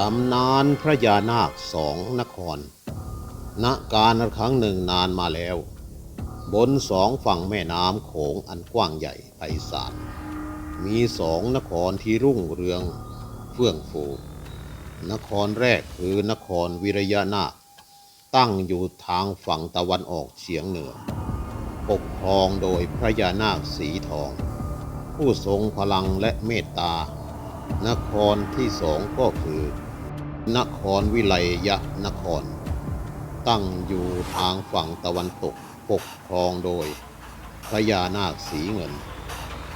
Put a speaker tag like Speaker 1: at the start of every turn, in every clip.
Speaker 1: ตำนานพระยานาคสองนคร ณ การครั้งหนึ่งนานมาแล้ว บนสองฝั่งแม่น้ำโขงอันกว้างใหญ่ไพศาล มีสองนครที่รุ่งเรืองเฟื่องฟู นครแรกคือนครวิรยานาค ตั้งอยู่ทางฝั่งตะวันออกเฉียงเหนือ ปกครองโดยพระยานาคสีทอง ผู้ทรงพลังและเมตตา นครที่สองก็คือ นครวิไลยะนคร ตั้งอยู่ทางฝั่งตะวันตกปกครองโดยพระยานาคสีเงิน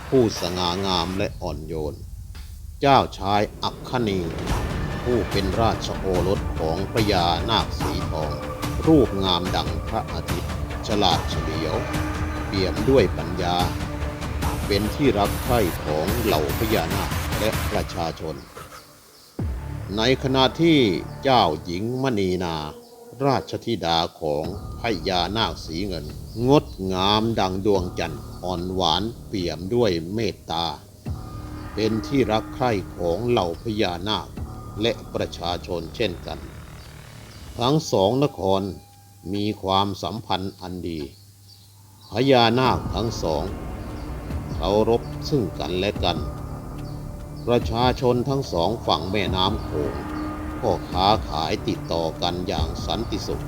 Speaker 1: ผู้สง่างามและอ่อนโยน เจ้าชายอัคคณีผู้เป็นราชโอรสของพระยานาคสีทอง รูปงามดังพระอาทิตย์ ฉลาดเฉลียว เปี่ยมด้วยปัญญา เป็นที่รักใคร่ของเหล่าพญานาคและประชาชน ในขณะที่เจ้าหญิงมณีนา ราชธิดาของพญานาคสีเงิน งดงามดังดวงจันทร์อ่อนหวานเปี่ยมด้วยเมตตา เป็นที่รักใคร่ของเหล่าพญานาคและประชาชนเช่นกัน ทั้งสองนครมีความสัมพันธ์อันดีพญานาคทั้งสองเคารพซึ่งกันและกัน ประชาชนทั้งสองฝั่งแม่น้ำโขงก็ค้าขายติดต่อกันอย่างสันติสุข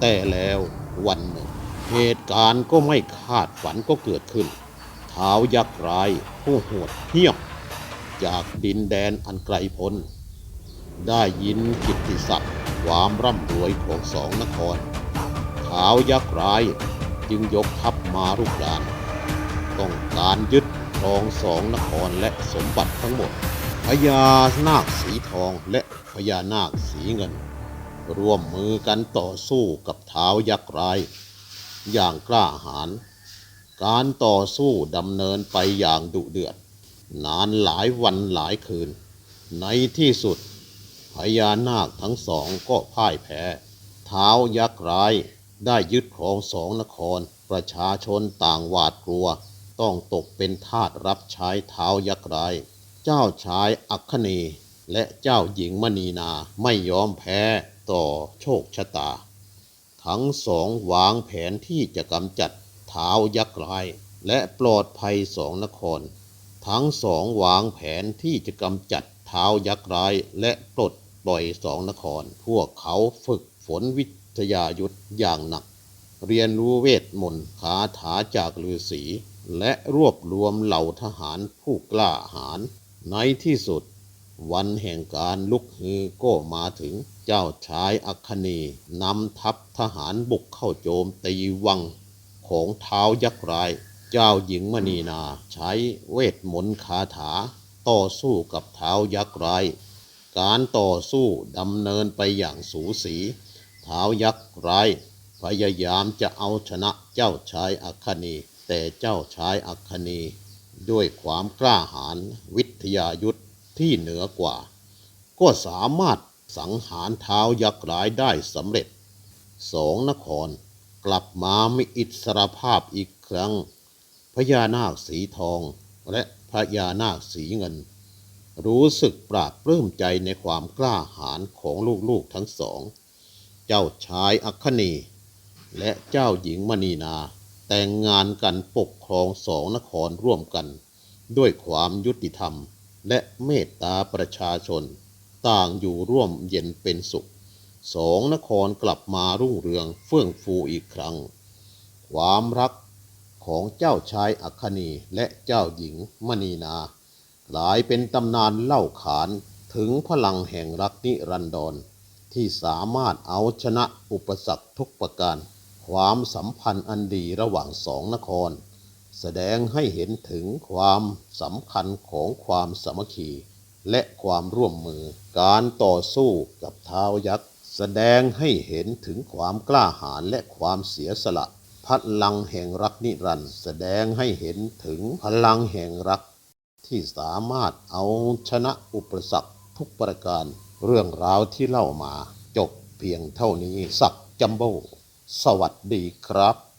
Speaker 1: แต่แล้ววันหนึ่ง เหตุการณ์ก็ไม่คาดฝันก็เกิดขึ้นท้าวยักษ์ร้ายผู้โหดเหี้ยมจากดินแดนอันไกลพ้น ได้ยินกิตติศัพท์ความร่ำรวยของสองนครท้าวยักษ์ร้ายจึงยกทัพมารุกราน ต้องการยึด รองสองนครและสมบัติทั้งหมดพญานาคสีทองและพญานาคสีเงิน ร่วมมือกันต่อสู้กับเท้ายักษ์ร้าย อย่างกล้าหาญการต่อสู้ดำเนินไปอย่างดุเดือด นานหลายวันหลายคืน ในที่สุดพญานาคทั้งสองก็พ่ายแพ้ เท้ายักษ์ร้ายได้ยึดครองสองนคร ประชาชนต่างหวาดกลัว ต้องตกเป็นทาสรับใช้เท้ายักษ์ร้าย เจ้าชายอัคคณีและเจ้าหญิงมณีนาไม่ยอมแพ้ต่อโชคชะตา ทั้งสองวางแผนที่จะกำจัดเท้ายักษ์ร้าย และปลอดภัยสองนคร ทั้งสองวางแผนที่จะกำจัดเท้ายักษ์ร้ายและปลดปล่อยสองนคร พวกเขาฝึกฝนวิทยายุทธอย่างหนัก เรียนรู้เวทมนต์คาถาจากฤาษี และรวบรวมเหล่าทหารผู้กล้าหาญในที่สุด วันแห่งการลุกฮือก็มาถึงเจ้าชายอัคคณีนำทัพทหารบุกเข้าโจมตีวังของเท้ายักษ์ร้าย เจ้าหญิงมณีนาใช้เวทมนต์คาถา ต่อสู้กับเท้ายักษ์ร้าย การต่อสู้ดำเนินไปอย่างสูสีเท้ายักษ์ร้ายพยายามจะเอาชนะเจ้าชายอัคคณี แต่เจ้าชายอัคคณีด้วยความกล้าหาญวิทยายุทธที่เหนือกว่า ก็สามารถสังหารเท้ายักษ์ร้ายได้สำเร็จ สองนครกลับมามีอิสรภาพอีกครั้ง พญานาคสีทองและพญานาคสีเงิน รู้สึกปราบปลื้มใจในความกล้าหาญของลูกๆทั้งสอง เจ้าชายอัคคณีและเจ้าหญิงมณีนา แต่งงานกันปกครองสองนครร่วมกัน ด้วยความยุติธรรมและเมตตาประชาชน ต่างอยู่ร่วมเย็นเป็นสุขสองนครกลับมารุ่งเรืองเฟื่องฟูอีกครั้ง ความรักของเจ้าชายอัคคณีและเจ้าหญิงมณีนากลายเป็นตำนานเล่าขานถึงพลังแห่งรักนิรันดรที่สามารถเอาชนะอุปสรรคทุกประการ ความสัมพันธ์อันดีระหว่างสองนคร แสดงให้เห็นถึงความสำคัญของความสามัคคี และความร่วมมือ การต่อสู้กับเท้าวยักษ์ แสดงให้เห็นถึงความกล้าหาญและความเสียสละพลังแห่งรักนิรันด์แสดงให้เห็นถึงพลังแห่งรัก ที่สามารถเอาชนะอุปสรรคทุกประการ เรื่องราวที่เล่ามาจบเพียงเท่านี้สักจัมโบ้ สวัสดีครับ